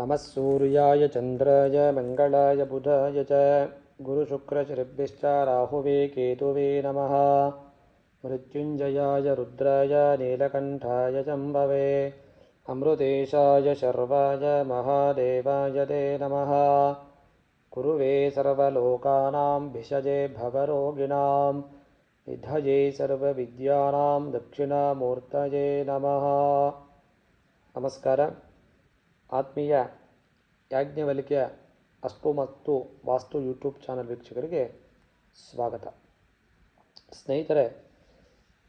नमः सूर्याय चन्द्राय मङ्गलाय बुधाय च। गुरुशुक्रचरिभ्यश्च राहुवे केतुवे नमः। मृत्युञ्जयाय रुद्राय नीलकण्ठाय चम्बवे। अमृतेशाय शर्वाय महादेवाय ते नमः। कुरुवे सर्वलोकानां भिषजे भवरोगिणां विधये सर्वविद्यानां दक्षिणामूर्तये नमः। नमस्कार। ಆತ್ಮೀಯ ಯಾಜ್ಞವಲಿಕೆಯ ಅಸ್ತು ಮತ್ತು ವಾಸ್ತು ಯೂಟ್ಯೂಬ್ ಚಾನಲ್ ವೀಕ್ಷಕರಿಗೆ ಸ್ವಾಗತ. ಸ್ನೇಹಿತರೆ,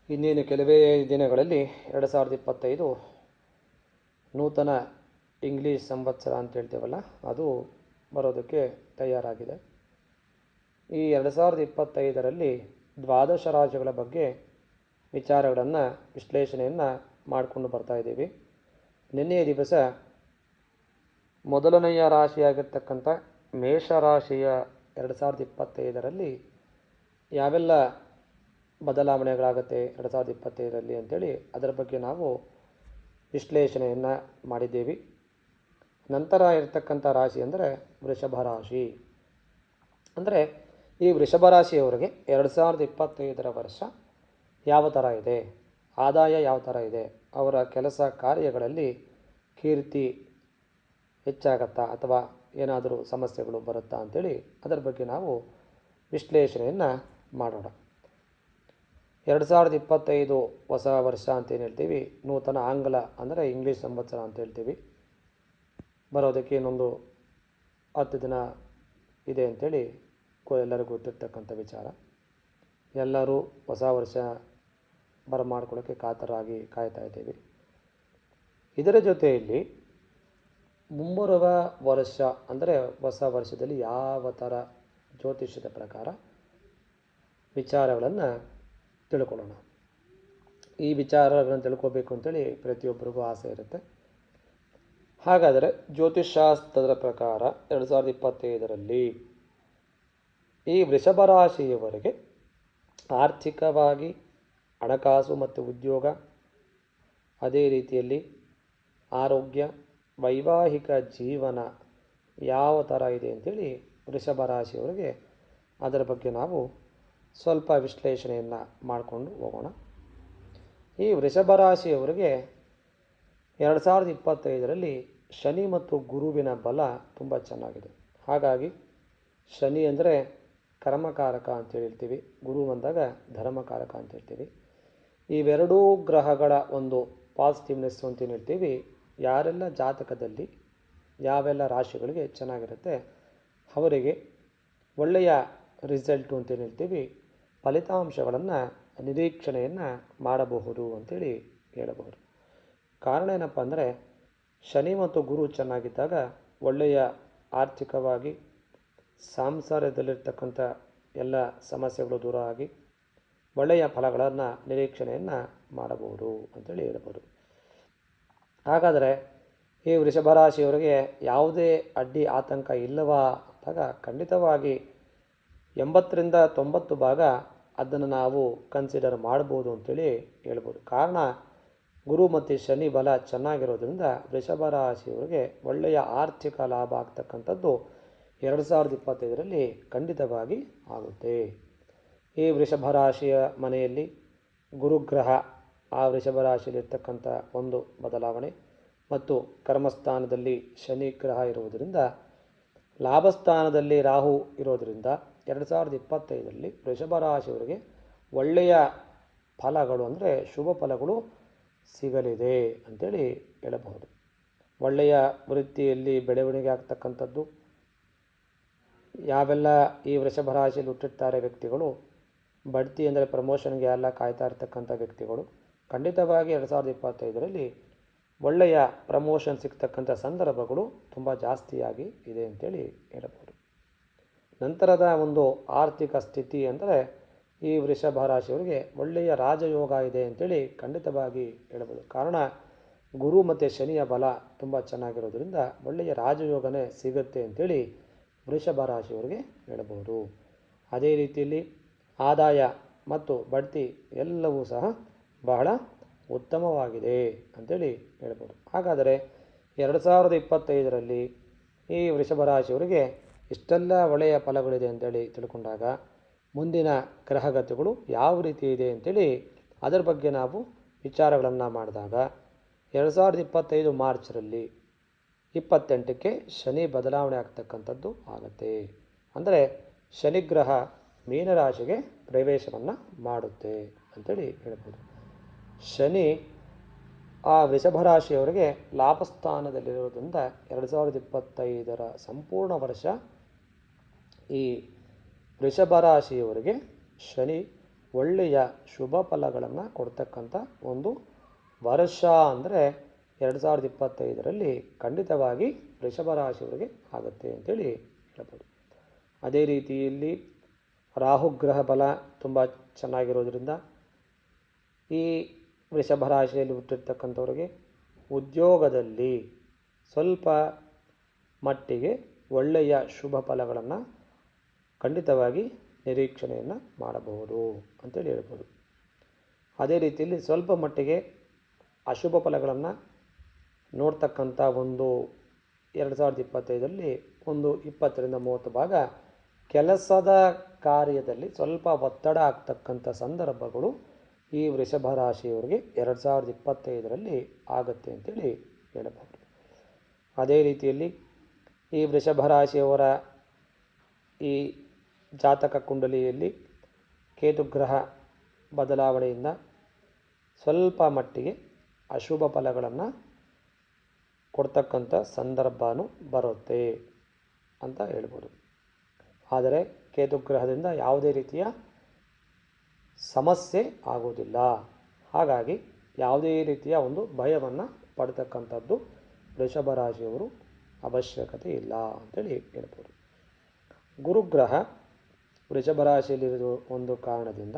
ಇನ್ನೇನು ಕೆಲವೇ ದಿನಗಳಲ್ಲಿ ಎರಡು ಸಾವಿರದ ಇಪ್ಪತ್ತೈದು ನೂತನ ಇಂಗ್ಲೀಷ್ ಸಂವತ್ಸರ ಅಂತ ಹೇಳ್ತೇವಲ್ಲ, ಅದು ಬರೋದಕ್ಕೆ ತಯಾರಾಗಿದೆ. ಈ ಎರಡು ಸಾವಿರದ ಇಪ್ಪತ್ತೈದರಲ್ಲಿ ದ್ವಾದಶ ರಾಜ್ಯಗಳ ಬಗ್ಗೆ ವಿಚಾರಗಳನ್ನು, ವಿಶ್ಲೇಷಣೆಯನ್ನು ಮಾಡಿಕೊಂಡು ಬರ್ತಾ ಇದ್ದೀವಿ. ನಿನ್ನೆಯ ದಿವಸ ಮೊದಲನೆಯ ರಾಶಿಯಾಗಿರ್ತಕ್ಕಂಥ ಮೇಷರಾಶಿಯ ಎರಡು ಸಾವಿರದ ಇಪ್ಪತ್ತೈದರಲ್ಲಿ ಯಾವೆಲ್ಲ ಬದಲಾವಣೆಗಳಾಗುತ್ತೆ ಎರಡು ಸಾವಿರದ ಇಪ್ಪತ್ತೈದರಲ್ಲಿ ಅಂತೇಳಿ ಅದರ ಬಗ್ಗೆ ನಾವು ವಿಶ್ಲೇಷಣೆಯನ್ನು ಮಾಡಿದ್ದೀವಿ. ನಂತರ ಇರತಕ್ಕಂಥ ರಾಶಿ ಅಂದರೆ ವೃಷಭ ರಾಶಿ. ಅಂದರೆ ಈ ವೃಷಭ ರಾಶಿಯವರಿಗೆ ಎರಡು ಸಾವಿರದ ಇಪ್ಪತ್ತೈದರ ವರ್ಷ ಯಾವ ಥರ ಇದೆ, ಆದಾಯ ಯಾವ ಥರ ಇದೆ, ಅವರ ಕೆಲಸ ಕಾರ್ಯಗಳಲ್ಲಿ ಕೀರ್ತಿ ಹೆಚ್ಚಾಗತ್ತಾ ಅಥವಾ ಏನಾದರೂ ಸಮಸ್ಯೆಗಳು ಬರುತ್ತಾ ಅಂಥೇಳಿ ಅದರ ಬಗ್ಗೆ ನಾವು ವಿಶ್ಲೇಷಣೆಯನ್ನು ಮಾಡೋಣ. ಎರಡು ಸಾವಿರದ ಇಪ್ಪತ್ತೈದು ಹೊಸ ವರ್ಷ ಅಂತ ಏನು ಹೇಳ್ತೀವಿ? ನೂತನ ಆಂಗ್ಲ ಅಂದರೆ ಇಂಗ್ಲೀಷ್ ಸಂವತ್ಸರ ಅಂತ ಹೇಳ್ತೀವಿ. ಬರೋದಕ್ಕೆ ಇನ್ನೊಂದು ಹತ್ತು ದಿನ ಇದೆ ಅಂಥೇಳಿ ಎಲ್ಲರಿಗೂ ಗೊತ್ತಿರ್ತಕ್ಕಂಥ ವಿಚಾರ. ಎಲ್ಲರೂ ಹೊಸ ವರ್ಷ ಬರಮಾಡ್ಕೊಳ್ಳೋಕ್ಕೆ ಕಾತರಾಗಿ ಕಾಯ್ತಾ ಇದ್ದೀವಿ. ಇದರ ಜೊತೆಯಲ್ಲಿ ಮುಂಬರುವ ವರ್ಷ, ಅಂದರೆ ಹೊಸ ವರ್ಷದಲ್ಲಿ ಯಾವ ಥರ ಜ್ಯೋತಿಷ್ಯದ ಪ್ರಕಾರ ವಿಚಾರಗಳನ್ನು ತಿಳ್ಕೊಳ್ಳೋಣ. ಈ ವಿಚಾರಗಳನ್ನು ತಿಳ್ಕೋಬೇಕು ಅಂತೇಳಿ ಪ್ರತಿಯೊಬ್ಬರಿಗೂ ಆಸೆ ಇರುತ್ತೆ. ಹಾಗಾದರೆ ಜ್ಯೋತಿಷ್ಶಾಸ್ತ್ರದ ಪ್ರಕಾರ ಎರಡು ಸಾವಿರದ ಇಪ್ಪತ್ತೈದರಲ್ಲಿ ಈ ವೃಷಭ ರಾಶಿಯವರೆಗೆ ಆರ್ಥಿಕವಾಗಿ ಹಣಕಾಸು ಮತ್ತು ಉದ್ಯೋಗ, ಅದೇ ರೀತಿಯಲ್ಲಿ ಆರೋಗ್ಯ ವೈವಾಹಿಕ ಜೀವನ ಯಾವ ಥರ ಇದೆ ಅಂತೇಳಿ ವೃಷಭ ರಾಶಿಯವರಿಗೆ ಅದರ ಬಗ್ಗೆ ನಾವು ಸ್ವಲ್ಪ ವಿಶ್ಲೇಷಣೆಯನ್ನು ಮಾಡಿಕೊಂಡು ಹೋಗೋಣ. ಈ ವೃಷಭ ರಾಶಿಯವರಿಗೆ ಎರಡು ಸಾವಿರದ ಇಪ್ಪತ್ತೈದರಲ್ಲಿ ಶನಿ ಮತ್ತು ಗುರುವಿನ ಬಲ ತುಂಬ ಚೆನ್ನಾಗಿದೆ. ಹಾಗಾಗಿ ಶನಿ ಅಂದರೆ ಕರ್ಮಕಾರಕ ಅಂತ ಹೇಳ್ತೀವಿ. ಗುರು ಬಂದಾಗ ಧರ್ಮಕಾರಕ ಅಂತ ಹೇಳ್ತೀವಿ. ಇವೆರಡೂ ಗ್ರಹಗಳ ಒಂದು ಪಾಸಿಟಿವ್ನೆಸ್ ಅಂತ ಹೇಳ್ತೀವಿ. ಯಾರೆಲ್ಲ ಜಾತಕದಲ್ಲಿ ಯಾವೆಲ್ಲ ರಾಶಿಗಳಿಗೆ ಚೆನ್ನಾಗಿರುತ್ತೆ ಅವರಿಗೆ ಒಳ್ಳೆಯ ರಿಸಲ್ಟು ಅಂತ ಏನು ಹೇಳ್ತೀವಿ? ಫಲಿತಾಂಶಗಳನ್ನು, ನಿರೀಕ್ಷಣೆಯನ್ನು ಮಾಡಬಹುದು ಅಂತೇಳಿ ಹೇಳಬಹುದು. ಕಾರಣ ಏನಪ್ಪ ಅಂದರೆ, ಶನಿ ಮತ್ತು ಗುರು ಚೆನ್ನಾಗಿದ್ದಾಗ ಒಳ್ಳೆಯ ಆರ್ಥಿಕವಾಗಿ ಸಾಂಸಾರದಲ್ಲಿರ್ತಕ್ಕಂಥ ಎಲ್ಲ ಸಮಸ್ಯೆಗಳು ದೂರ ಆಗಿ ಒಳ್ಳೆಯ ಫಲಗಳನ್ನು, ನಿರೀಕ್ಷಣೆಯನ್ನು ಮಾಡಬಹುದು ಅಂತೇಳಿ ಹೇಳ್ಬೋದು ಹಾಗಾದರೆ ಈ ವೃಷಭ ರಾಶಿಯವರಿಗೆ ಯಾವುದೇ ಅಡ್ಡಿ ಆತಂಕ ಇಲ್ಲವಾ ಅಂದಾಗ ಖಂಡಿತವಾಗಿ ಎಂಬತ್ತರಿಂದ ತೊಂಬತ್ತು ಭಾಗ ಅದನ್ನು ನಾವು ಕನ್ಸಿಡರ್ ಮಾಡ್ಬೋದು ಅಂತೇಳಿ ಹೇಳ್ಬೋದು. ಕಾರಣ ಗುರು ಮತ್ತು ಶನಿ ಬಲ ಚೆನ್ನಾಗಿರೋದ್ರಿಂದ ವೃಷಭ ರಾಶಿಯವರಿಗೆ ಒಳ್ಳೆಯ ಆರ್ಥಿಕ ಲಾಭ ಆಗ್ತಕ್ಕಂಥದ್ದು ಎರಡು ಸಾವಿರದ ಇಪ್ಪತ್ತೈದರಲ್ಲಿ ಖಂಡಿತವಾಗಿ ಆಗುತ್ತೆ. ಈ ವೃಷಭ ರಾಶಿಯ ಮನೆಯಲ್ಲಿ ಗುರುಗ್ರಹ ಆ ವೃಷಭ ರಾಶಿಯಲ್ಲಿರ್ತಕ್ಕಂಥ ಒಂದು ಬದಲಾವಣೆ ಮತ್ತು ಕರ್ಮಸ್ಥಾನದಲ್ಲಿ ಶನಿ ಗ್ರಹ ಇರುವುದರಿಂದ, ಲಾಭಸ್ಥಾನದಲ್ಲಿ ರಾಹು ಇರೋದರಿಂದ ಎರಡು ಸಾವಿರದ ಇಪ್ಪತ್ತೈದರಲ್ಲಿ ವೃಷಭ ರಾಶಿಯವರಿಗೆ ಒಳ್ಳೆಯ ಫಲಗಳು ಅಂದರೆ ಶುಭ ಫಲಗಳು ಸಿಗಲಿದೆ ಅಂತೇಳಿ ಹೇಳಬಹುದು. ಒಳ್ಳೆಯ ವೃತ್ತಿಯಲ್ಲಿ ಬೆಳವಣಿಗೆ ಆಗ್ತಕ್ಕಂಥದ್ದು, ಯಾವೆಲ್ಲ ಈ ವೃಷಭ ರಾಶಿಯಲ್ಲಿ ಹುಟ್ಟಿರ್ತಾರೆ ವ್ಯಕ್ತಿಗಳು, ಬಡ್ತಿ ಅಂದರೆ ಪ್ರಮೋಷನ್ಗೆ ಎಲ್ಲ ಕಾಯ್ತಾ ಇರ್ತಕ್ಕಂಥ ವ್ಯಕ್ತಿಗಳು ಖಂಡಿತವಾಗಿ ಎರಡು ಸಾವಿರದ ಇಪ್ಪತ್ತೈದರಲ್ಲಿ ಒಳ್ಳೆಯ ಪ್ರಮೋಷನ್ ಸಿಗ್ತಕ್ಕಂಥ ಸಂದರ್ಭಗಳು ತುಂಬ ಜಾಸ್ತಿಯಾಗಿ ಇದೆ ಅಂತೇಳಿ ಹೇಳಬಹುದು. ನಂತರದ ಒಂದು ಆರ್ಥಿಕ ಸ್ಥಿತಿ ಅಂದರೆ ಈ ವೃಷಭ ರಾಶಿಯವರಿಗೆ ಒಳ್ಳೆಯ ರಾಜಯೋಗ ಇದೆ ಅಂತೇಳಿ ಖಂಡಿತವಾಗಿ ಹೇಳಬಹುದು. ಕಾರಣ ಗುರು ಮತ್ತು ಶನಿಯ ಬಲ ತುಂಬ ಚೆನ್ನಾಗಿರೋದ್ರಿಂದ ಒಳ್ಳೆಯ ರಾಜಯೋಗನೇ ಸಿಗುತ್ತೆ ಅಂತೇಳಿ ವೃಷಭ ರಾಶಿಯವರಿಗೆ ಹೇಳಬಹುದು. ಅದೇ ರೀತಿಯಲ್ಲಿ ಆದಾಯ ಮತ್ತು ಬಡ್ತಿ ಎಲ್ಲವೂ ಸಹ ಬಹಳ ಉತ್ತಮವಾಗಿದೆ ಅಂತೇಳಿ ಹೇಳ್ಬೋದು. ಹಾಗಾದರೆ ಎರಡು ಸಾವಿರದ ಇಪ್ಪತ್ತೈದರಲ್ಲಿ ಈ ವೃಷಭ ರಾಶಿಯವರಿಗೆ ಇಷ್ಟೆಲ್ಲ ಒಳ್ಳೆಯ ಫಲಗಳಿದೆ ಅಂತೇಳಿ ತಿಳ್ಕೊಂಡಾಗ ಮುಂದಿನ ಗ್ರಹಗತಿಗಳು ಯಾವ ರೀತಿ ಇದೆ ಅಂತೇಳಿ ಅದರ ಬಗ್ಗೆ ನಾವು ವಿಚಾರಗಳನ್ನು ಮಾಡಿದಾಗ ಎರಡು ಸಾವಿರದ ಇಪ್ಪತ್ತೈದು ಮಾರ್ಚ್ರಲ್ಲಿ ಇಪ್ಪತ್ತೆಂಟಕ್ಕೆ ಶನಿ ಬದಲಾವಣೆ ಆಗ್ತಕ್ಕಂಥದ್ದು ಆಗುತ್ತೆ. ಅಂದರೆ ಶನಿಗ್ರಹ ಮೀನರಾಶಿಗೆ ಪ್ರವೇಶವನ್ನು ಮಾಡುತ್ತೆ ಅಂತೇಳಿ ಹೇಳ್ಬೋದು. ಶನಿ ಆ ವೃಷಭ ರಾಶಿಯವರಿಗೆ ಲಾಭಸ್ಥಾನದಲ್ಲಿರೋದ್ರಿಂದ ಎರಡು ಸಾವಿರದ ಇಪ್ಪತ್ತೈದರ ಸಂಪೂರ್ಣ ವರ್ಷ ಈ ವೃಷಭ ರಾಶಿಯವರಿಗೆ ಶನಿ ಒಳ್ಳೆಯ ಶುಭ ಫಲಗಳನ್ನು ಕೊಡ್ತಕ್ಕಂಥ ಒಂದು ವರ್ಷ ಅಂದರೆ ಎರಡು ಸಾವಿರದ ಇಪ್ಪತ್ತೈದರಲ್ಲಿ ಖಂಡಿತವಾಗಿ ವೃಷಭ ರಾಶಿಯವರಿಗೆ ಆಗುತ್ತೆ ಅಂತೇಳಿ ಹೇಳ್ಬೋದು. ಅದೇ ರೀತಿಯಲ್ಲಿ ರಾಹುಗ್ರಹ ಬಲ ತುಂಬ ಚೆನ್ನಾಗಿರೋದ್ರಿಂದ ಈ ವೃಷಭ ರಾಶಿಯಲ್ಲಿ ಹುಟ್ಟಿರ್ತಕ್ಕಂಥವ್ರಿಗೆ ಉದ್ಯೋಗದಲ್ಲಿ ಸ್ವಲ್ಪ ಮಟ್ಟಿಗೆ ಒಳ್ಳೆಯ ಶುಭ ಫಲಗಳನ್ನು ಖಂಡಿತವಾಗಿ ನಿರೀಕ್ಷಣೆಯನ್ನು ಮಾಡಬಹುದು ಅಂತೇಳಿ ಹೇಳ್ಬೋದು. ಅದೇ ರೀತಿಯಲ್ಲಿ ಸ್ವಲ್ಪ ಮಟ್ಟಿಗೆ ಅಶುಭ ಫಲಗಳನ್ನು ನೋಡ್ತಕ್ಕಂಥ ಒಂದು ಎರಡು ಸಾವಿರದ ಇಪ್ಪತ್ತೈದರಲ್ಲಿ ಒಂದು ಇಪ್ಪತ್ತರಿಂದ ಮೂವತ್ತು ಭಾಗ ಕೆಲಸದ ಕಾರ್ಯದಲ್ಲಿ ಸ್ವಲ್ಪ ಒತ್ತಡ ಆಗ್ತಕ್ಕಂಥ ಸಂದರ್ಭಗಳು ಈ ವೃಷಭ ರಾಶಿಯವರಿಗೆ ಎರಡು ಸಾವಿರದ ಇಪ್ಪತ್ತೈದರಲ್ಲಿ ಆಗುತ್ತೆ ಅಂತೇಳಿ ಹೇಳಬಹುದು. ಅದೇ ರೀತಿಯಲ್ಲಿ ಈ ವೃಷಭ ರಾಶಿಯವರ ಈ ಜಾತಕ ಕುಂಡಲಿಯಲ್ಲಿ ಕೇತುಗ್ರಹ ಬದಲಾವಣೆಯಿಂದ ಸ್ವಲ್ಪ ಮಟ್ಟಿಗೆ ಅಶುಭ ಫಲಗಳನ್ನು ಕೊಡ್ತಕ್ಕಂಥ ಸಂದರ್ಭವೂ ಬರುತ್ತೆ ಅಂತ ಹೇಳ್ಬೋದು. ಆದರೆ ಕೇತುಗ್ರಹದಿಂದ ಯಾವುದೇ ರೀತಿಯ ಸಮಸ್ಯೆ ಆಗೋದಿಲ್ಲ ಹಾಗಾಗಿ ಯಾವುದೇ ರೀತಿಯ ಒಂದು ಭಯವನ್ನು ಪಡ್ತಕ್ಕಂಥದ್ದು ವೃಷಭ ರಾಶಿಯವರು ಅವಶ್ಯಕತೆ ಇಲ್ಲ ಅಂತೇಳಿ ಹೇಳ್ಬೋದು. ಗುರುಗ್ರಹ ವೃಷಭ ರಾಶಿಯಲ್ಲಿರುವ ಒಂದು ಕಾರಣದಿಂದ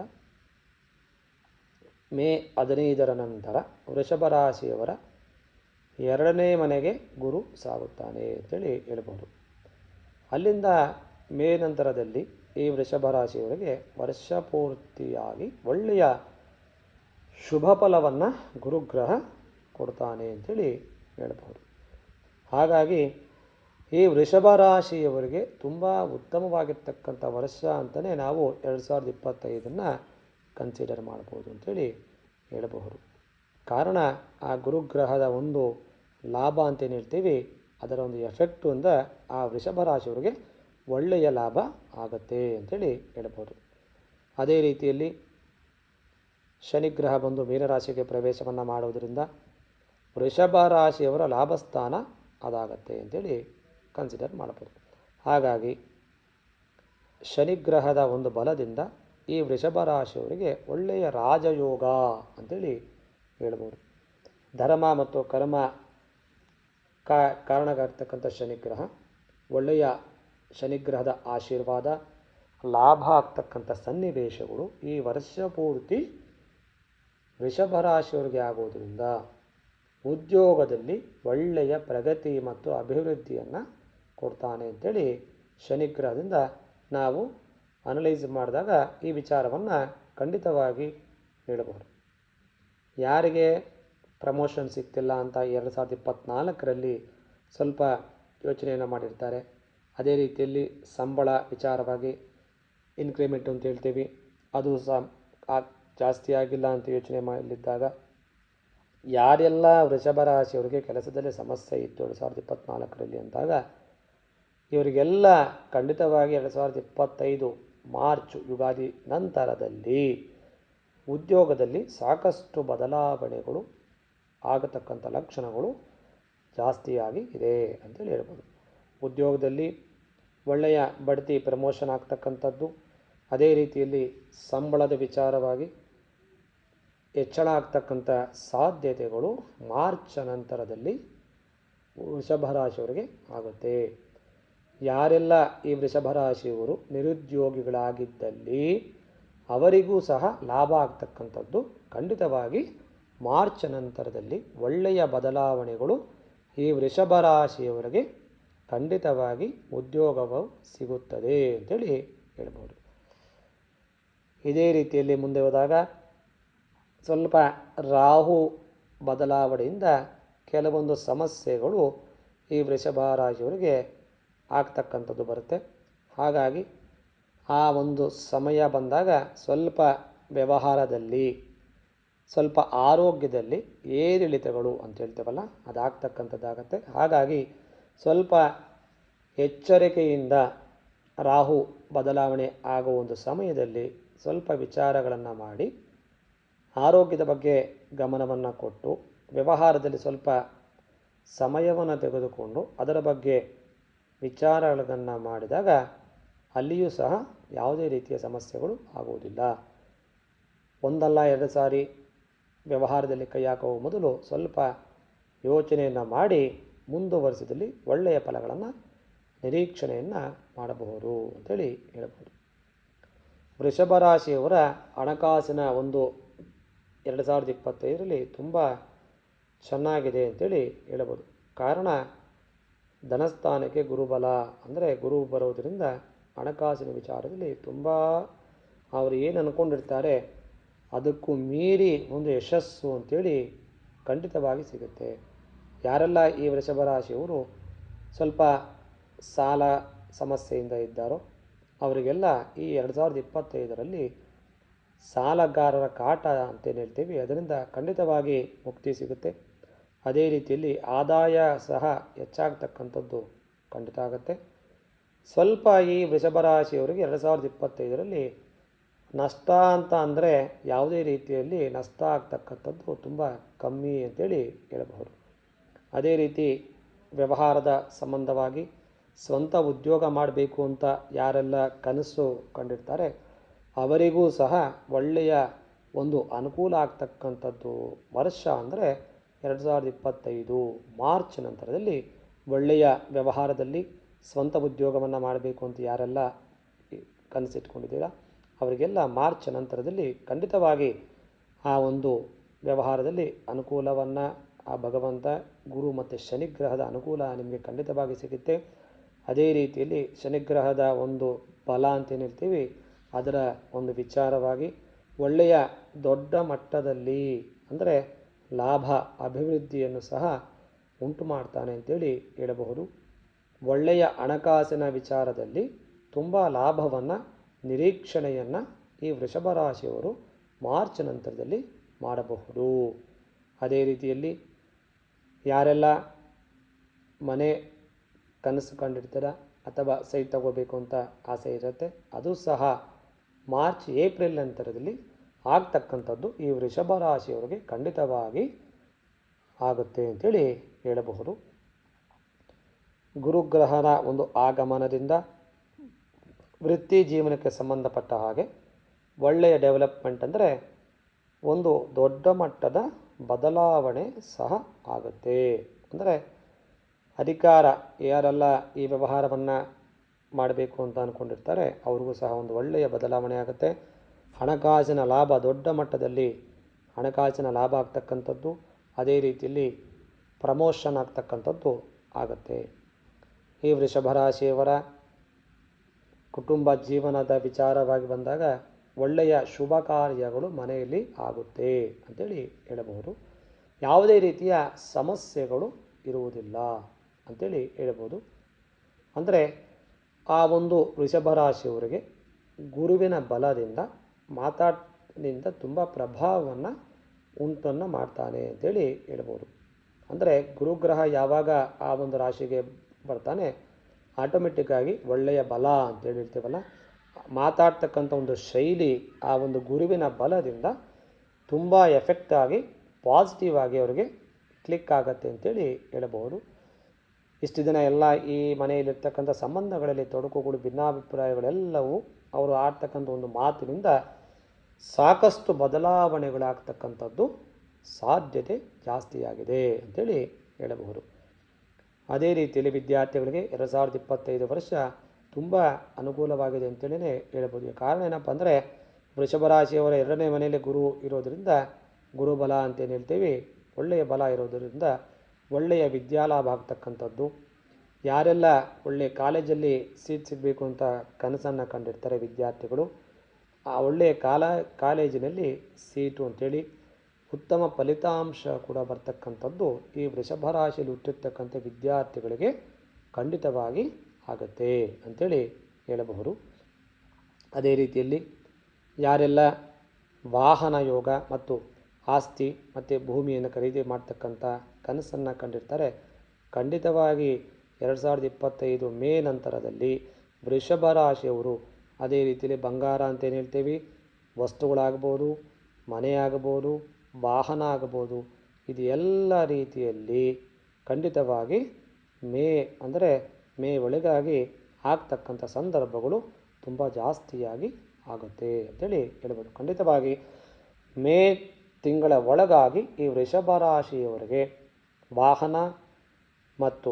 ಮೇ ಹದಿನೈದರ ನಂತರ ವೃಷಭ ರಾಶಿಯವರ ಎರಡನೇ ಮನೆಗೆ ಗುರು ಸಾಗುತ್ತಾನೆ ಅಂತೇಳಿ ಹೇಳ್ಬೋದು. ಅಲ್ಲಿಂದ ಮೇ ನಂತರದಲ್ಲಿ ಈ ವೃಷಭ ರಾಶಿಯವರಿಗೆ ವರ್ಷ ಪೂರ್ತಿಯಾಗಿ ಒಳ್ಳೆಯ ಶುಭ ಫಲವನ್ನು ಗುರುಗ್ರಹ ಕೊಡ್ತಾನೆ ಅಂಥೇಳಿ ಹೇಳ್ಬೋದು ಹಾಗಾಗಿ ಈ ವೃಷಭ ರಾಶಿಯವರಿಗೆ ತುಂಬ ಉತ್ತಮವಾಗಿರ್ತಕ್ಕಂಥ ವರ್ಷ ಅಂತಲೇ ನಾವು ಎರಡು ಸಾವಿರದ ಇಪ್ಪತ್ತೈದನ್ನು ಕನ್ಸಿಡರ್ ಮಾಡ್ಬೋದು ಅಂಥೇಳಿ ಹೇಳಬಹುದು. ಕಾರಣ ಆ ಗುರುಗ್ರಹದ ಒಂದು ಲಾಭ ಅಂತೇನು ಹೇಳ್ತೀವಿ, ಅದರ ಒಂದು ಎಫೆಕ್ಟು ಅಂತ ಆ ವೃಷಭ ರಾಶಿಯವರಿಗೆ ಒಳ್ಳೆಯ ಲಾಭ ಆಗುತ್ತೆ ಅಂಥೇಳಿ ಹೇಳ್ಬೋದು ಅದೇ ರೀತಿಯಲ್ಲಿ ಶನಿಗ್ರಹ ಬಂದು ಮೀನರಾಶಿಗೆ ಪ್ರವೇಶವನ್ನು ಮಾಡುವುದರಿಂದ ವೃಷಭ ರಾಶಿಯವರ ಲಾಭಸ್ಥಾನ ಅದಾಗತ್ತೆ ಅಂಥೇಳಿ ಕನ್ಸಿಡರ್ ಮಾಡ್ಬೋದು ಹಾಗಾಗಿ ಶನಿಗ್ರಹದ ಒಂದು ಬಲದಿಂದ ಈ ವೃಷಭ ರಾಶಿಯವರಿಗೆ ಒಳ್ಳೆಯ ರಾಜಯೋಗ ಅಂಥೇಳಿ ಹೇಳ್ಬೋದು ಧರ್ಮ ಮತ್ತು ಕರ್ಮ ಕಾರಣಗಾರ್ತಕ್ಕಂಥ ಶನಿಗ್ರಹ ಒಳ್ಳೆಯ ಶನಿಗ್ರಹದ ಆಶೀರ್ವಾದ, ಲಾಭ ಆಗ್ತಕ್ಕಂಥ ಸನ್ನಿವೇಶಗಳು ಈ ವರ್ಷ ಪೂರ್ತಿ ವೃಷಭ ರಾಶಿಯವರಿಗೆ ಆಗೋದ್ರಿಂದ ಉದ್ಯೋಗದಲ್ಲಿ ಒಳ್ಳೆಯ ಪ್ರಗತಿ ಮತ್ತು ಅಭಿವೃದ್ಧಿಯನ್ನು ಕೊಡ್ತಾನೆ ಅಂತೇಳಿ ಶನಿಗ್ರಹದಿಂದ ನಾವು ಅನಲೈಸ್ ಮಾಡಿದಾಗ ಈ ವಿಚಾರವನ್ನು ಖಂಡಿತವಾಗಿ ಹೇಳಬಹುದು. ಯಾರಿಗೆ ಪ್ರಮೋಷನ್ ಸಿಕ್ತಿಲ್ಲ ಅಂತ ಎರಡು ಸಾವಿರದ ಇಪ್ಪತ್ತ್ನಾಲ್ಕರಲ್ಲಿ ಸ್ವಲ್ಪ ಯೋಚನೆಯನ್ನು ಮಾಡಿರ್ತಾರೆ. ಅದೇ ರೀತಿಯಲ್ಲಿ ಸಂಬಳ ವಿಚಾರವಾಗಿ ಇನ್ಕ್ರಿಮೆಂಟ್ ಅಂತ ಹೇಳ್ತೀವಿ. ಅದು ಸಹ ಜಾಸ್ತಿ ಆಗಿಲ್ಲ ಅಂತ ಯೋಚನೆ ಮಾಡಲಿದ್ದಾಗ ಯಾರೆಲ್ಲ ವೃಷಭ ರಾಶಿಯವರಿಗೆ ಕೆಲಸದಲ್ಲಿ ಸಮಸ್ಯೆ ಇತ್ತು ಎರಡು ಸಾವಿರದ ಇಪ್ಪತ್ತ್ನಾಲ್ಕರಲ್ಲಿ ಅಂದಾಗ ಇವರಿಗೆಲ್ಲ ಖಂಡಿತವಾಗಿ ಎರಡು ಸಾವಿರದ ಇಪ್ಪತ್ತೈದು ಮಾರ್ಚ್ ಯುಗಾದಿ ನಂತರದಲ್ಲಿ ಉದ್ಯೋಗದಲ್ಲಿ ಸಾಕಷ್ಟು ಬದಲಾವಣೆಗಳು ಆಗತಕ್ಕಂಥ ಲಕ್ಷಣಗಳು ಜಾಸ್ತಿಯಾಗಿ ಇದೆ ಅಂತೇಳಿ ಹೇಳ್ಬೋದು. ಉದ್ಯೋಗದಲ್ಲಿ ಒಳ್ಳೆಯ ಬಡ್ತಿ ಪ್ರಮೋಷನ್ ಆಗ್ತಕ್ಕಂಥದ್ದು, ಅದೇ ರೀತಿಯಲ್ಲಿ ಸಂಬಳದ ವಿಚಾರವಾಗಿ ಹೆಚ್ಚಳ ಆಗ್ತಕ್ಕಂಥ ಸಾಧ್ಯತೆಗಳು ಮಾರ್ಚ್ ನಂತರದಲ್ಲಿ ವೃಷಭ ರಾಶಿಯವರಿಗೆ ಆಗುತ್ತೆ. ಯಾರೆಲ್ಲ ಈ ವೃಷಭ ರಾಶಿಯವರು ನಿರುದ್ಯೋಗಿಗಳಾಗಿದ್ದಲ್ಲಿ, ಅವರಿಗೂ ಸಹ ಲಾಭ ಆಗ್ತಕ್ಕಂಥದ್ದು ಖಂಡಿತವಾಗಿ ಮಾರ್ಚ್ ನಂತರದಲ್ಲಿ ಒಳ್ಳೆಯ ಬದಲಾವಣೆಗಳು ಈ ವೃಷಭ ರಾಶಿಯವರಿಗೆ ಖಂಡಿತವಾಗಿ ಉದ್ಯೋಗವು ಸಿಗುತ್ತದೆ ಅಂತೇಳಿ ಹೇಳ್ಬೋದು. ಇದೇ ರೀತಿಯಲ್ಲಿ ಮುಂದೆ ಹೋದಾಗ ಸ್ವಲ್ಪ ರಾಹು ಬದಲಾವಣೆಯಿಂದ ಕೆಲವೊಂದು ಸಮಸ್ಯೆಗಳು ಈ ವೃಷಭ ರಾಶಿಯವರಿಗೆ ಆಗ್ತಕ್ಕಂಥದ್ದು ಬರುತ್ತೆ. ಹಾಗಾಗಿ ಆ ಒಂದು ಸಮಯ ಬಂದಾಗ ಸ್ವಲ್ಪ ವ್ಯವಹಾರದಲ್ಲಿ, ಸ್ವಲ್ಪ ಆರೋಗ್ಯದಲ್ಲಿ ಏರಿಳಿತಗಳು ಅಂತ ಹೇಳ್ತೇವಲ್ಲ, ಅದಾಗ್ತಕ್ಕಂಥದ್ದಾಗತ್ತೆ. ಹಾಗಾಗಿ ಸ್ವಲ್ಪ ಎಚ್ಚರಿಕೆಯಿಂದ ರಾಹು ಬದಲಾವಣೆ ಆಗುವ ಒಂದು ಸಮಯದಲ್ಲಿ ಸ್ವಲ್ಪ ವಿಚಾರಗಳನ್ನು ಮಾಡಿ, ಆರೋಗ್ಯದ ಬಗ್ಗೆ ಗಮನವನ್ನು ಕೊಟ್ಟು, ವ್ಯವಹಾರದಲ್ಲಿ ಸ್ವಲ್ಪ ಸಮಯವನ್ನು ತೆಗೆದುಕೊಂಡು ಅದರ ಬಗ್ಗೆ ವಿಚಾರಗಳನ್ನು ಮಾಡಿದಾಗ ಅಲ್ಲಿಯೂ ಸಹ ಯಾವುದೇ ರೀತಿಯ ಸಮಸ್ಯೆಗಳು ಆಗುವುದಿಲ್ಲ. ಒಂದಲ್ಲ ಎರಡು ಸಾರಿ ವ್ಯವಹಾರದಲ್ಲಿ ಕೈ ಹಾಕುವ ಮೊದಲು ಸ್ವಲ್ಪ ಯೋಚನೆಯನ್ನು ಮಾಡಿ ಮುಂದುವರಿಸಿದಲ್ಲಿ ಒಳ್ಳೆಯ ಫಲಗಳನ್ನು ನಿರೀಕ್ಷಣೆಯನ್ನು ಮಾಡಬಹುದು ಅಂತೇಳಿ ಹೇಳಬಹುದು ವೃಷಭ ರಾಶಿಯವರ ಹಣಕಾಸಿನ ಒಂದು ಎರಡು ಸಾವಿರದ ಇಪ್ಪತ್ತೈದರಲ್ಲಿ ತುಂಬ ಚೆನ್ನಾಗಿದೆ ಅಂತೇಳಿ ಹೇಳಬಹುದು ಕಾರಣ ಧನಸ್ಥಾನಕ್ಕೆ ಗುರುಬಲ ಅಂದರೆ ಗುರು ಬರೋದರಿಂದ ಹಣಕಾಸಿನ ವಿಚಾರದಲ್ಲಿ ತುಂಬ ಅವರು ಏನು ಅಂದ್ಕೊಂಡಿರ್ತಾರೆ ಅದಕ್ಕೂ ಮೀರಿ ಒಂದು ಯಶಸ್ಸು ಅಂತೇಳಿ ಖಂಡಿತವಾಗಿ ಸಿಗುತ್ತೆ. ಯಾರೆಲ್ಲ ಈ ವೃಷಭ ರಾಶಿಯವರು ಸ್ವಲ್ಪ ಸಾಲ ಸಮಸ್ಯೆಯಿಂದ ಇದ್ದಾರೋ ಅವರಿಗೆಲ್ಲ ಈ ಎರಡು ಸಾವಿರದ ಇಪ್ಪತ್ತೈದರಲ್ಲಿ ಸಾಲಗಾರರ ಕಾಟ ಅಂತೇನು ಹೇಳ್ತೀವಿ, ಅದರಿಂದ ಖಂಡಿತವಾಗಿ ಮುಕ್ತಿ ಸಿಗುತ್ತೆ. ಅದೇ ರೀತಿಯಲ್ಲಿ ಆದಾಯ ಸಹ ಹೆಚ್ಚಾಗ್ತಕ್ಕಂಥದ್ದು ಖಂಡಿತ ಆಗುತ್ತೆ. ಸ್ವಲ್ಪ ಈ ವೃಷಭ ರಾಶಿಯವರಿಗೆ ಎರಡು ಸಾವಿರದ ಇಪ್ಪತ್ತೈದರಲ್ಲಿ ನಷ್ಟ ಅಂತ ಅಂದರೆ ಯಾವುದೇ ರೀತಿಯಲ್ಲಿ ನಷ್ಟ ಆಗ್ತಕ್ಕಂಥದ್ದು ತುಂಬ ಕಮ್ಮಿ ಅಂತೇಳಿ ಹೇಳಬಹುದು. ಅದೇ ರೀತಿ ವ್ಯವಹಾರದ ಸಂಬಂಧವಾಗಿ ಸ್ವಂತ ಉದ್ಯೋಗ ಮಾಡಬೇಕು ಅಂತ ಯಾರೆಲ್ಲ ಕನಸು ಕಂಡಿರ್ತಾರೆ, ಅವರಿಗೂ ಸಹ ಒಳ್ಳೆಯ ಒಂದು ಅನುಕೂಲ ಆಗ್ತಕ್ಕಂಥದ್ದು. ವರ್ಷ ಅಂದರೆ ಎರಡು ಸಾವಿರದ ಇಪ್ಪತ್ತೈದು ಮಾರ್ಚ್ ನಂತರದಲ್ಲಿ ಒಳ್ಳೆಯ ವ್ಯವಹಾರದಲ್ಲಿ ಸ್ವಂತ ಉದ್ಯೋಗವನ್ನು ಮಾಡಬೇಕು ಅಂತ ಯಾರೆಲ್ಲ ಕನಸಿಟ್ಕೊಂಡಿದ್ದೀರಾ ಅವರಿಗೆಲ್ಲ ಮಾರ್ಚ್ ನಂತರದಲ್ಲಿ ಖಂಡಿತವಾಗಿ ಆ ಒಂದು ವ್ಯವಹಾರದಲ್ಲಿ ಅನುಕೂಲವನ್ನು ಆ ಭಗವಂತ ಗುರು ಮತ್ತು ಶನಿಗ್ರಹದ ಅನುಕೂಲ ನಿಮಗೆ ಖಂಡಿತವಾಗಿ ಸಿಗುತ್ತೆ. ಅದೇ ರೀತಿಯಲ್ಲಿ ಶನಿಗ್ರಹದ ಒಂದು ಬಲ ಅಂತೇನು ಹೇಳ್ತೀವಿ? ಅದರ ಒಂದು ವಿಚಾರವಾಗಿ ಒಳ್ಳೆಯ ದೊಡ್ಡ ಮಟ್ಟದಲ್ಲಿ ಅಂದರೆ ಲಾಭ, ಅಭಿವೃದ್ಧಿಯನ್ನು ಸಹ ಉಂಟು ಮಾಡ್ತಾನೆ ಅಂತೇಳಿ ಹೇಳಬಹುದು. ಒಳ್ಳೆಯ ಹಣಕಾಸಿನ ವಿಚಾರದಲ್ಲಿ ತುಂಬ ಲಾಭವನ್ನು, ನಿರೀಕ್ಷಣೆಯನ್ನು ಈ ವೃಷಭ ರಾಶಿಯವರು ಮಾರ್ಚ್ ನಂತರದಲ್ಲಿ ಮಾಡಬಹುದು. ಅದೇ ರೀತಿಯಲ್ಲಿ ಯಾರೆಲ್ಲ ಮನೆ ಕನಸು ಕಂಡಿರ್ತೀರ ಅಥವಾ ಸೈಟ್ ತಗೋಬೇಕು ಅಂತ ಆಸೆ ಇರುತ್ತೆ, ಅದು ಸಹ ಮಾರ್ಚ್ ಏಪ್ರಿಲ್ ನಂತರದಲ್ಲಿ ಆಗ್ತಕ್ಕಂಥದ್ದು ಈ ವೃಷಭ ರಾಶಿಯವರಿಗೆ ಖಂಡಿತವಾಗಿ ಆಗುತ್ತೆ ಅಂತೇಳಿ ಹೇಳಬಹುದು. ಗುರುಗ್ರಹನ ಒಂದು ಆಗಮನದಿಂದ ವೃತ್ತಿ ಜೀವನಕ್ಕೆ ಸಂಬಂಧಪಟ್ಟ ಹಾಗೆ ಒಳ್ಳೆಯ ಡೆವಲಪ್ಮೆಂಟ್ ಅಂದರೆ ಒಂದು ದೊಡ್ಡ ಮಟ್ಟದ ಬದಲಾವಣೆ ಸಹ ಆಗುತ್ತೆ. ಅಂದರೆ ಅಧಿಕಾರ ಯಾರೆಲ್ಲ ಈ ವ್ಯವಹಾರವನ್ನು ಮಾಡಬೇಕು ಅಂತ ಅಂದ್ಕೊಂಡಿರ್ತಾರೆ ಅವ್ರಿಗೂ ಸಹ ಒಂದು ಒಳ್ಳೆಯ ಬದಲಾವಣೆ ಆಗುತ್ತೆ. ಹಣಕಾಸಿನ ಲಾಭ ದೊಡ್ಡ ಮಟ್ಟದಲ್ಲಿ ಹಣಕಾಸಿನ ಲಾಭ ಆಗ್ತಕ್ಕಂಥದ್ದು, ಅದೇ ರೀತಿಯಲ್ಲಿ ಪ್ರಮೋಷನ್ ಆಗ್ತಕ್ಕಂಥದ್ದು ಆಗುತ್ತೆ. ಈ ವೃಷಭ ರಾಶಿಯವರ ಕುಟುಂಬ ಜೀವನದ ವಿಚಾರವಾಗಿ ಬಂದಾಗ ಒಳ್ಳೆಯ ಶುಭ ಕಾರ್ಯಗಳು ಮನೆಯಲ್ಲಿ ಆಗುತ್ತೆ ಅಂತೇಳಿ ಹೇಳಬಹುದು. ಯಾವುದೇ ರೀತಿಯ ಸಮಸ್ಯೆಗಳು ಇರುವುದಿಲ್ಲ ಅಂತೇಳಿ ಹೇಳ್ಬೋದು ಅಂದರೆ ಆ ಒಂದು ವೃಷಭ ರಾಶಿಯವರಿಗೆ ಗುರುವಿನ ಬಲದಿಂದ, ಮಾತಾಡಿನಿಂದ ತುಂಬ ಪ್ರಭಾವವನ್ನು ಉಂಟನ್ನು ಮಾಡ್ತಾನೆ ಅಂತೇಳಿ ಹೇಳ್ಬೋದು ಅಂದರೆ ಗುರುಗ್ರಹ ಯಾವಾಗ ಆ ಒಂದು ರಾಶಿಗೆ ಬರ್ತಾನೆ ಆಟೋಮೆಟಿಕ್ಕಾಗಿ ಒಳ್ಳೆಯ ಬಲ ಅಂತೇಳಿ ಹೇಳ್ತೀವಲ್ಲ ಮಾತಾಡ್ತಕ್ಕಂಥ ಒಂದು ಶೈಲಿ, ಆ ಒಂದು ಗುರುವಿನ ಬಲದಿಂದ ತುಂಬ ಎಫೆಕ್ಟ್ ಆಗಿ ಪಾಸಿಟಿವ್ ಆಗಿ ಅವರಿಗೆ ಕ್ಲಿಕ್ ಆಗತ್ತೆ ಅಂತೇಳಿ ಹೇಳಬಹುದು. ಇಷ್ಟು ದಿನ ಎಲ್ಲ ಈ ಮನೆಯಲ್ಲಿರ್ತಕ್ಕಂಥ ಸಂಬಂಧಗಳಲ್ಲಿ ತೊಡಕುಗಳು, ಭಿನ್ನಾಭಿಪ್ರಾಯಗಳೆಲ್ಲವೂ ಅವರು ಆಡ್ತಕ್ಕಂಥ ಒಂದು ಮಾತಿನಿಂದ ಸಾಕಷ್ಟು ಬದಲಾವಣೆಗಳಾಗ್ತಕ್ಕಂಥದ್ದು ಸಾಧ್ಯತೆ ಜಾಸ್ತಿಯಾಗಿದೆ ಅಂತೇಳಿ ಹೇಳಬಹುದು. ಅದೇ ರೀತಿಯಲ್ಲಿ ವಿದ್ಯಾರ್ಥಿಗಳಿಗೆ ಎರಡು ಸಾವಿರದ ಇಪ್ಪತ್ತೈದು ವರ್ಷ ತುಂಬ ಅನುಕೂಲವಾಗಿದೆ ಅಂತೇಳಿಯೇ ಹೇಳ್ಬೋದು. ಕಾರಣ ಏನಪ್ಪ ಅಂದರೆ, ವೃಷಭ ರಾಶಿಯವರ ಎರಡನೇ ಮನೆಯಲ್ಲಿ ಗುರು ಇರೋದರಿಂದ ಗುರುಬಲ ಅಂತೇನು ಹೇಳ್ತೀವಿ. ಒಳ್ಳೆಯ ಬಲ ಇರೋದರಿಂದ ಒಳ್ಳೆಯ ವಿದ್ಯಾಲಾಭ ಆಗ್ತಕ್ಕಂಥದ್ದು. ಯಾರೆಲ್ಲ ಒಳ್ಳೆಯ ಕಾಲೇಜಲ್ಲಿ ಸೀಟ್ ಸಿಗಬೇಕು ಅಂತ ಕನಸನ್ನು ಕಂಡಿರ್ತಾರೆ ವಿದ್ಯಾರ್ಥಿಗಳು, ಆ ಒಳ್ಳೆಯ ಕಾಲ, ಕಾಲೇಜಿನಲ್ಲಿ ಸೀಟು ಅಂಥೇಳಿ ಉತ್ತಮ ಫಲಿತಾಂಶ ಕೂಡ ಬರ್ತಕ್ಕಂಥದ್ದು ಈ ವೃಷಭ ರಾಶಿಯಲ್ಲಿ ಹುಟ್ಟಿರ್ತಕ್ಕಂಥ ವಿದ್ಯಾರ್ಥಿಗಳಿಗೆ ಖಂಡಿತವಾಗಿ ಆಗುತ್ತೆ ಅಂಥೇಳಿ ಹೇಳಬಹುದು. ಅದೇ ರೀತಿಯಲ್ಲಿ ಯಾರೆಲ್ಲ ವಾಹನ ಯೋಗ ಮತ್ತು ಆಸ್ತಿ ಮತ್ತು ಭೂಮಿಯನ್ನು ಖರೀದಿ ಮಾಡ್ತಕ್ಕಂಥ ಕನಸನ್ನು ಕಂಡಿರ್ತಾರೆ, ಖಂಡಿತವಾಗಿ ಎರಡು ಸಾವಿರದ ಇಪ್ಪತ್ತೈದು ಮೇ ನಂತರದಲ್ಲಿ ವೃಷಭ ರಾಶಿಯವರು ಅದೇ ರೀತಿಯಲ್ಲಿ ಬಂಗಾರ ಅಂತ ಏನು ಹೇಳ್ತೀವಿ? ವಸ್ತುಗಳಾಗ್ಬೋದು ಮನೆ ಆಗ್ಬೋದು ವಾಹನ ಆಗ್ಬೋದು ಇದು ಎಲ್ಲ ರೀತಿಯಲ್ಲಿ ಖಂಡಿತವಾಗಿ ಮೇ ಅಂದರೆ ಮೇ ಒಳಗಾಗಿ ಆಗ್ತಕ್ಕಂಥ ಸಂದರ್ಭಗಳು ತುಂಬ ಜಾಸ್ತಿಯಾಗಿ ಆಗುತ್ತೆ ಅಂತೇಳಿ ಹೇಳ್ಬೋದು. ಖಂಡಿತವಾಗಿ ಮೇ ತಿಂಗಳ ಒಳಗಾಗಿ ಈ ವೃಷಭ ರಾಶಿಯವರಿಗೆ ವಾಹನ ಮತ್ತು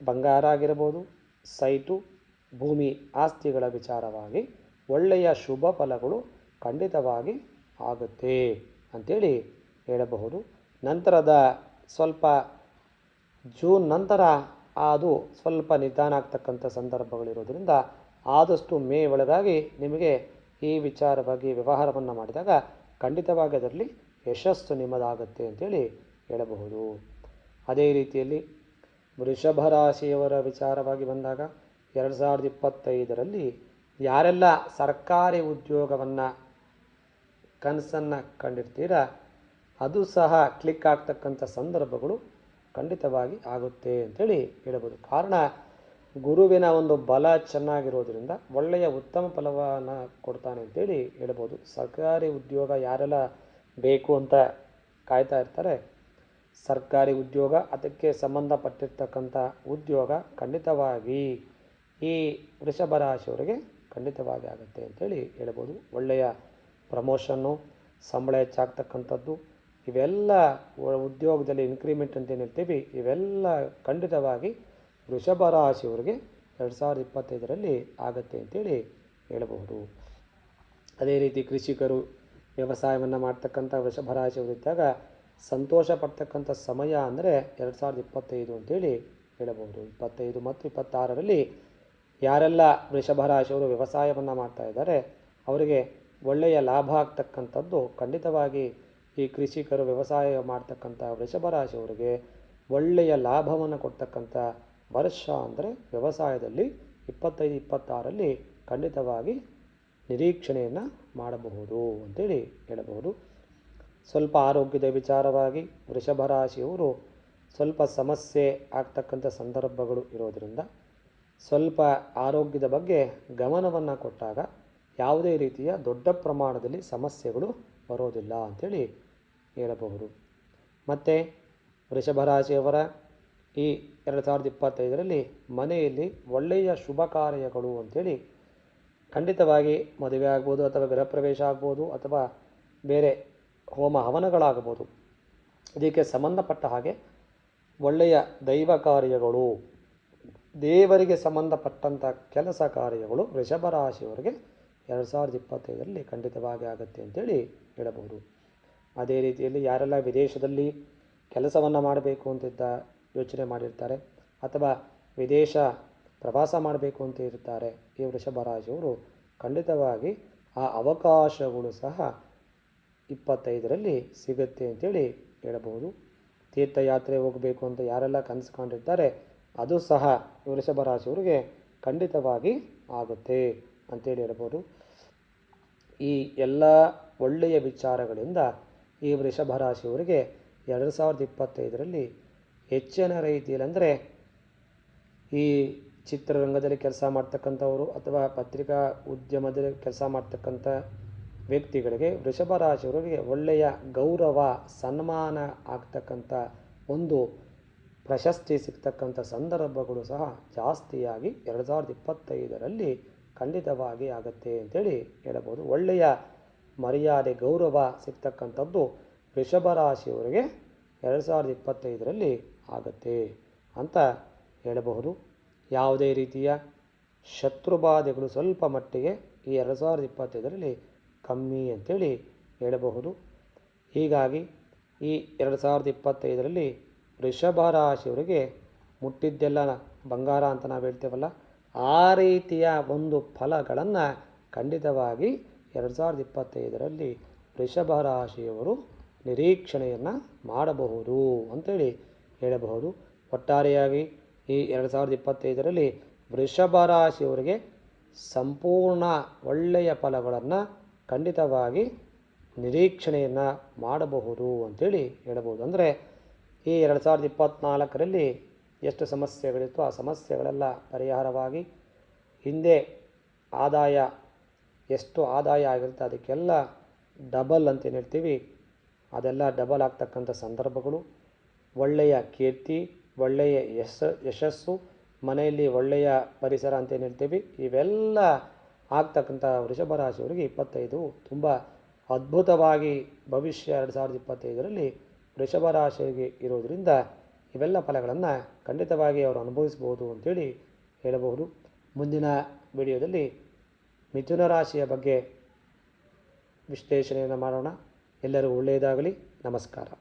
ಬಂಗಾರ ಆಗಿರ್ಬೋದು, ಸೈಟು, ಭೂಮಿ ಆಸ್ತಿಗಳ ವಿಚಾರವಾಗಿ ಒಳ್ಳೆಯ ಶುಭ ಫಲಗಳು ಖಂಡಿತವಾಗಿ ಆಗುತ್ತೆ ಅಂಥೇಳಿ ಹೇಳಬಹುದು. ನಂತರದ ಸ್ವಲ್ಪ ಜೂನ್ ನಂತರ ಅದು ಸ್ವಲ್ಪ ನಿಧಾನ ಆಗ್ತಕ್ಕಂಥ ಸಂದರ್ಭಗಳಿರೋದ್ರಿಂದ ಆದಷ್ಟು ಮೇ ಒಳಗಾಗಿ ನಿಮಗೆ ಈ ವಿಚಾರವಾಗಿ ವ್ಯವಹಾರವನ್ನು ಮಾಡಿದಾಗ ಖಂಡಿತವಾಗಿ ಅದರಲ್ಲಿ ಯಶಸ್ಸು ನಿಮ್ಮದಾಗುತ್ತೆ ಅಂತೇಳಿ ಹೇಳಬಹುದು. ಅದೇ ರೀತಿಯಲ್ಲಿ ವೃಷಭ ರಾಶಿಯವರ ವಿಚಾರವಾಗಿ ಬಂದಾಗ ಎರಡು ಸಾವಿರದ ಇಪ್ಪತ್ತೈದರಲ್ಲಿ ಯಾರೆಲ್ಲ ಸರ್ಕಾರಿ ಉದ್ಯೋಗವನ್ನು ಕನಸನ್ನು ಕಂಡಿರ್ತೀರ ಅದು ಸಹ ಕ್ಲಿಕ್ ಆಗ್ತಕ್ಕಂಥ ಸಂದರ್ಭಗಳು ಖಂಡಿತವಾಗಿ ಆಗುತ್ತೆ ಅಂತೇಳಿ ಹೇಳಬಹುದು. ಕಾರಣ, ಗುರುವಿನ ಒಂದು ಬಲ ಚೆನ್ನಾಗಿರೋದ್ರಿಂದ ಒಳ್ಳೆಯ ಉತ್ತಮ ಫಲವನ್ನು ಕೊಡ್ತಾನೆ ಅಂತೇಳಿ ಹೇಳ್ಬೋದು ಸರ್ಕಾರಿ ಉದ್ಯೋಗ ಯಾರೆಲ್ಲ ಬೇಕು ಅಂತ ಕಾಯ್ತಾ ಇರ್ತಾರೆ, ಸರ್ಕಾರಿ ಉದ್ಯೋಗ ಅದಕ್ಕೆ ಸಂಬಂಧಪಟ್ಟಿರ್ತಕ್ಕಂಥ ಉದ್ಯೋಗ ಖಂಡಿತವಾಗಿ ಈ ವೃಷಭ ರಾಶಿಯವರಿಗೆ ಖಂಡಿತವಾಗಿ ಆಗುತ್ತೆ ಅಂತೇಳಿ ಹೇಳ್ಬೋದು ಒಳ್ಳೆಯ ಪ್ರಮೋಷನ್ನು, ಸಂಬಳ ಹೆಚ್ಚಾಗ್ತಕ್ಕಂಥದ್ದು ಇವೆಲ್ಲ ಉದ್ಯೋಗದಲ್ಲಿ ಇನ್ಕ್ರಿಮೆಂಟ್ ಅಂತ ಏನು ಹೇಳ್ತೀವಿ, ಇವೆಲ್ಲ ಖಂಡಿತವಾಗಿ ವೃಷಭ ರಾಶಿಯವರಿಗೆ ಎರಡು ಸಾವಿರದ ಇಪ್ಪತ್ತೈದರಲ್ಲಿ ಆಗುತ್ತೆ ಅಂತೇಳಿ ಹೇಳಬಹುದು. ಅದೇ ರೀತಿ ಕೃಷಿಕರು ವ್ಯವಸಾಯವನ್ನು ಮಾಡ್ತಕ್ಕಂಥ ವೃಷಭ ರಾಶಿಯವರಿದ್ದಾಗ ಸಂತೋಷ ಪಡ್ತಕ್ಕಂಥ ಸಮಯ ಅಂದರೆ ಎರಡು ಸಾವಿರದ ಇಪ್ಪತ್ತೈದು ಅಂತೇಳಿ ಹೇಳಬಹುದು. ಇಪ್ಪತ್ತೈದು ಮತ್ತು ಇಪ್ಪತ್ತಾರರಲ್ಲಿ ಯಾರೆಲ್ಲ ವೃಷಭ ರಾಶಿಯವರು ವ್ಯವಸಾಯವನ್ನು ಮಾಡ್ತಾ ಇದ್ದಾರೆ, ಅವರಿಗೆ ಒಳ್ಳೆಯ ಲಾಭ ಆಗ್ತಕ್ಕಂಥದ್ದು ಖಂಡಿತವಾಗಿ ಈ ಕೃಷಿಕರು ವ್ಯವಸಾಯ ಮಾಡ್ತಕ್ಕಂಥ ವೃಷಭ ರಾಶಿಯವರಿಗೆ ಒಳ್ಳೆಯ ಲಾಭವನ್ನು ಕೊಡ್ತಕ್ಕಂಥ ವರ್ಷ ಅಂದರೆ ವ್ಯವಸಾಯದಲ್ಲಿ ಇಪ್ಪತ್ತೈದು, ಇಪ್ಪತ್ತಾರಲ್ಲಿ ಖಂಡಿತವಾಗಿ ನಿರೀಕ್ಷಣೆಯನ್ನು ಮಾಡಬಹುದು ಅಂತೇಳಿ ಹೇಳಬಹುದು. ಸ್ವಲ್ಪ ಆರೋಗ್ಯದ ವಿಚಾರವಾಗಿ ವೃಷಭ ರಾಶಿಯವರು ಸ್ವಲ್ಪ ಸಮಸ್ಯೆ ಆಗ್ತಕ್ಕಂಥ ಸಂದರ್ಭಗಳು ಇರೋದರಿಂದ ಸ್ವಲ್ಪ ಆರೋಗ್ಯದ ಬಗ್ಗೆ ಗಮನವನ್ನು ಕೊಟ್ಟಾಗ ಯಾವುದೇ ರೀತಿಯ ದೊಡ್ಡ ಪ್ರಮಾಣದಲ್ಲಿ ಸಮಸ್ಯೆಗಳು ಬರೋದಿಲ್ಲ ಅಂಥೇಳಿ ಹೇಳಬಹುದು. ಮತ್ತು ವೃಷಭ ರಾಶಿಯವರ ಈ ಎರಡು ಸಾವಿರದ ಇಪ್ಪತ್ತೈದರಲ್ಲಿ ಮನೆಯಲ್ಲಿ ಒಳ್ಳೆಯ ಶುಭ ಕಾರ್ಯಗಳು ಅಂಥೇಳಿ ಖಂಡಿತವಾಗಿ ಮದುವೆ ಆಗ್ಬೋದು ಅಥವಾ ಗೃಹ ಪ್ರವೇಶ ಆಗ್ಬೋದು ಅಥವಾ ಬೇರೆ ಹೋಮ ಹವನಗಳಾಗಬಹುದು. ಇದಕ್ಕೆ ಸಂಬಂಧಪಟ್ಟ ಹಾಗೆ ಒಳ್ಳೆಯ ದೈವ ಕಾರ್ಯಗಳು, ದೇವರಿಗೆ ಸಂಬಂಧಪಟ್ಟಂಥ ಕೆಲಸ ಕಾರ್ಯಗಳು ವೃಷಭ ರಾಶಿಯವರಿಗೆ ಎರಡು ಸಾವಿರದ ಇಪ್ಪತ್ತೈದರಲ್ಲಿ ಖಂಡಿತವಾಗಿ ಆಗುತ್ತೆ ಅಂತೇಳಿ ಹೇಳಬಹುದು. ಅದೇ ರೀತಿಯಲ್ಲಿ ಯಾರೆಲ್ಲ ವಿದೇಶದಲ್ಲಿ ಕೆಲಸವನ್ನು ಮಾಡಬೇಕು ಅಂತಿದ್ದ ಯೋಚನೆ ಮಾಡಿರ್ತಾರೆ ಅಥವಾ ವಿದೇಶ ಪ್ರವಾಸ ಮಾಡಬೇಕು ಅಂತ ಇರ್ತಾರೆ ಈ ವೃಷಭರಾಜವರು ಖಂಡಿತವಾಗಿ ಆ ಅವಕಾಶಗಳು ಸಹ ಇಪ್ಪತ್ತೈದರಲ್ಲಿ ಸಿಗುತ್ತೆ ಅಂತೇಳಿ ಹೇಳಬಹುದು. ತೀರ್ಥಯಾತ್ರೆ ಹೋಗಬೇಕು ಅಂತ ಯಾರೆಲ್ಲ ಕನಸು ಕಂಡಿರ್ತಾರೆ, ಅದು ಸಹ ಈ ವೃಷಭ ರಾಶಿಯವರಿಗೆ ಖಂಡಿತವಾಗಿ ಆಗುತ್ತೆ ಅಂತೇಳಿ ಹೇಳ್ಬೋದು ಈ ಎಲ್ಲ ಒಳ್ಳೆಯ ವಿಚಾರಗಳಿಂದ ಈ ವೃಷಭ ರಾಶಿಯವರಿಗೆ ಎರಡು ಸಾವಿರದ ಇಪ್ಪತ್ತೈದರಲ್ಲಿ ಹೆಚ್ಚಿನ ರೀತಿಯಲ್ಲಿ ಈ ಚಿತ್ರರಂಗದಲ್ಲಿ ಕೆಲಸ ಮಾಡ್ತಕ್ಕಂಥವರು ಅಥವಾ ಪತ್ರಿಕಾ ಉದ್ಯಮದಲ್ಲಿ ಕೆಲಸ ಮಾಡ್ತಕ್ಕಂಥ ವ್ಯಕ್ತಿಗಳಿಗೆ ವೃಷಭ ರಾಶಿಯವರಿಗೆ ಒಳ್ಳೆಯ ಗೌರವ, ಸನ್ಮಾನ ಆಗ್ತಕ್ಕಂಥ ಒಂದು ಪ್ರಶಸ್ತಿ ಸಿಗ್ತಕ್ಕಂಥ ಸಂದರ್ಭಗಳು ಸಹ ಜಾಸ್ತಿಯಾಗಿ ಎರಡು ಸಾವಿರದ ಇಪ್ಪತ್ತೈದರಲ್ಲಿ ಖಂಡಿತವಾಗಿ ಆಗುತ್ತೆ ಅಂತೇಳಿ ಹೇಳಬಹುದು. ಒಳ್ಳೆಯ ಮರ್ಯಾದೆ, ಗೌರವ ಸಿಗ್ತಕ್ಕಂಥದ್ದು ರಾಶಿಯವರಿಗೆ ಎರಡು ಸಾವಿರದ ಇಪ್ಪತ್ತೈದರಲ್ಲಿ ಆಗತ್ತೆ ಅಂತ ಹೇಳಬಹುದು. ಯಾವುದೇ ರೀತಿಯ ಶತ್ರುಬಾಧೆಗಳು ಸ್ವಲ್ಪ ಮಟ್ಟಿಗೆ ಈ ಎರಡು ಸಾವಿರದ ಇಪ್ಪತ್ತೈದರಲ್ಲಿ ಕಮ್ಮಿ ಅಂತೇಳಿ ಹೇಳಬಹುದು. ಹೀಗಾಗಿ ಈ ಎರಡು ಸಾವಿರದ ಇಪ್ಪತ್ತೈದರಲ್ಲಿ ವೃಷಭ ರಾಶಿಯವರಿಗೆ ಮುಟ್ಟಿದ್ದೆಲ್ಲ ಬಂಗಾರ ಅಂತ ನಾವು ಹೇಳ್ತೇವಲ್ಲ, ಆ ರೀತಿಯ ಒಂದು ಫಲಗಳನ್ನು ಖಂಡಿತವಾಗಿ ಎರಡು ಸಾವಿರದ ಇಪ್ಪತ್ತೈದರಲ್ಲಿ ವೃಷಭ ರಾಶಿಯವರು ನಿರೀಕ್ಷಣೆಯನ್ನು ಮಾಡಬಹುದು ಅಂತೇಳಿ ಹೇಳಬಹುದು. ಒಟ್ಟಾರೆಯಾಗಿ ಈ ಎರಡು ಸಾವಿರದ ಇಪ್ಪತ್ತೈದರಲ್ಲಿ ವೃಷಭ ರಾಶಿಯವರಿಗೆ ಸಂಪೂರ್ಣ ಒಳ್ಳೆಯ ಫಲಗಳನ್ನು ಖಂಡಿತವಾಗಿ ನಿರೀಕ್ಷಣೆಯನ್ನು ಮಾಡಬಹುದು ಅಂತೇಳಿ ಹೇಳಬಹುದು. ಅಂದರೆ ಈ ಎರಡು ಸಾವಿರದ ಇಪ್ಪತ್ತ್ನಾಲ್ಕರಲ್ಲಿ ಎಷ್ಟು ಸಮಸ್ಯೆಗಳಿತ್ತು ಆ ಸಮಸ್ಯೆಗಳೆಲ್ಲ ಪರಿಹಾರವಾಗಿ ಹಿಂದೆ ಆದಾಯ ಎಷ್ಟು ಆದಾಯ ಆಗಿರುತ್ತೆ ಅದಕ್ಕೆಲ್ಲ ಡಬಲ್ ಅಂತೇನು ಹೇಳ್ತೀವಿ, ಅದೆಲ್ಲ ಡಬಲ್ ಆಗ್ತಕ್ಕಂಥ ಸಂದರ್ಭಗಳು. ಒಳ್ಳೆಯ ಕೀರ್ತಿ, ಒಳ್ಳೆಯ ಯಶ, ಯಶಸ್ಸು, ಮನೆಯಲ್ಲಿ ಒಳ್ಳೆಯ ಪರಿಸರ ಅಂತೇನು ಹೇಳ್ತೀವಿ, ಇವೆಲ್ಲ ಆಗ್ತಕ್ಕಂಥ ವೃಷಭ ರಾಶಿಯವರಿಗೆ ಇಪ್ಪತ್ತೈದು ತುಂಬ ಅದ್ಭುತವಾಗಿ ಭವಿಷ್ಯ ಎರಡು ಸಾವಿರದ ಇಪ್ಪತ್ತೈದರಲ್ಲಿ ವೃಷಭ ರಾಶಿಗೆ ಇರೋದರಿಂದ ಇವೆಲ್ಲ ಫಲಗಳನ್ನು ಖಂಡಿತವಾಗಿ ಅವರು ಅನುಭವಿಸ್ಬೋದು ಅಂತೇಳಿ ಹೇಳಬಹುದು. ಮುಂದಿನ ವಿಡಿಯೋದಲ್ಲಿ ಮಿಥುನ ರಾಶಿಯ ಬಗ್ಗೆ ವಿಶ್ಲೇಷಣೆಯನ್ನು ಮಾಡೋಣ. ಎಲ್ಲರೂ ಒಳ್ಳೆಯದಾಗಲಿ. ನಮಸ್ಕಾರ.